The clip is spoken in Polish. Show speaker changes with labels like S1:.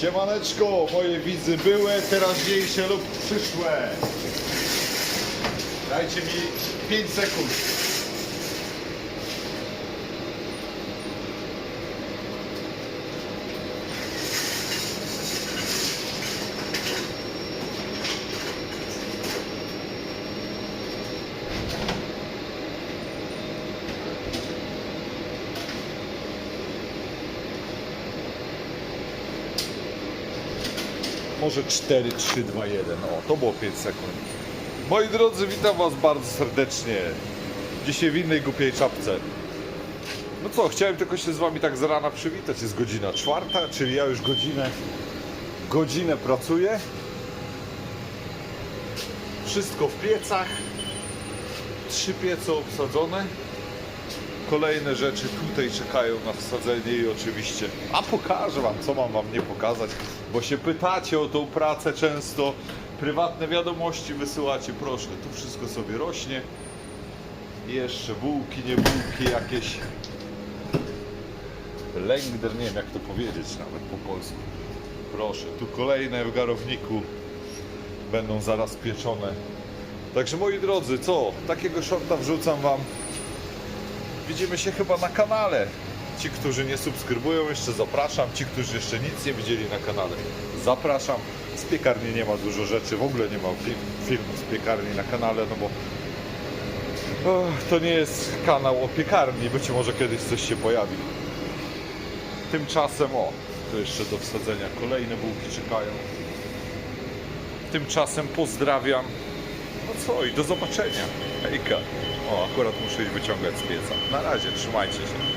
S1: Siemaneczko, moje widzy były, teraźniejsze lub przyszłe. Dajcie mi 5 sekund. Może 4, 3, 2, 1. O, to było 5 sekund. Moi drodzy, witam Was bardzo serdecznie. Dzisiaj w innej głupiej czapce. No co, chciałem tylko się z Wami tak z rana przywitać. Jest godzina czwarta, czyli ja już godzinę, godzinę pracuję. Wszystko w piecach. Trzy piece obsadzone. Kolejne rzeczy tutaj czekają na wsadzenie i oczywiście, a pokażę Wam, co mam Wam nie pokazać, bo się pytacie o tą pracę często, prywatne wiadomości wysyłacie, proszę, tu wszystko sobie rośnie. Jeszcze bułki, nie bułki, jakieś lęgder, nie wiem jak to powiedzieć nawet po polsku. Proszę, tu kolejne w garowniku będą zaraz pieczone. Także moi drodzy, co? Takiego shorta wrzucam Wam Widzimy się chyba na kanale. Ci, którzy nie subskrybują, jeszcze zapraszam. Ci, którzy jeszcze nic nie widzieli na kanale, zapraszam. Z piekarni nie ma dużo rzeczy, w ogóle nie ma film, filmu z piekarni na kanale, no bo to nie jest kanał o piekarni. Być może kiedyś coś się pojawi. Tymczasem, o, tu jeszcze do wsadzenia kolejne bułki czekają. Tymczasem pozdrawiam. No co i do zobaczenia. Hejka. O, akurat muszę iść wyciągać z pieca. Na razie, trzymajcie się.